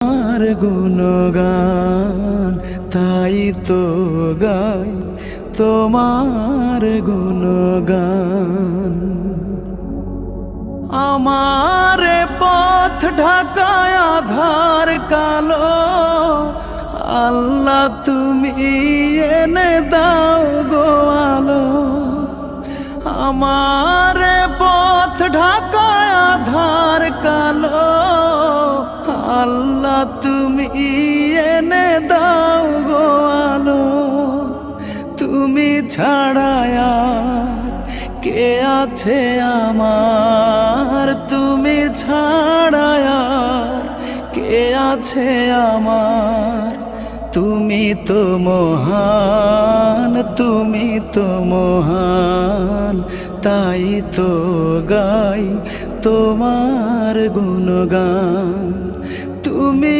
আর গুণগান, তাই তো গাই তোমার গুণগান। আমার পথ ঢাকায় আধার কালো, আল্লাহ তুমি এনে দাও গো আলো। আমার পথ ঢাকায় তুমি এনে দাও গো আলো। তুমি ছাড়ায় আর কে আছে আমার? তুমি ছাড়ায় আর কে আছে আমার? তুমি তো মহান, তুমি তো মহান, তাই তো গাই তোমার গুণগান। তুমি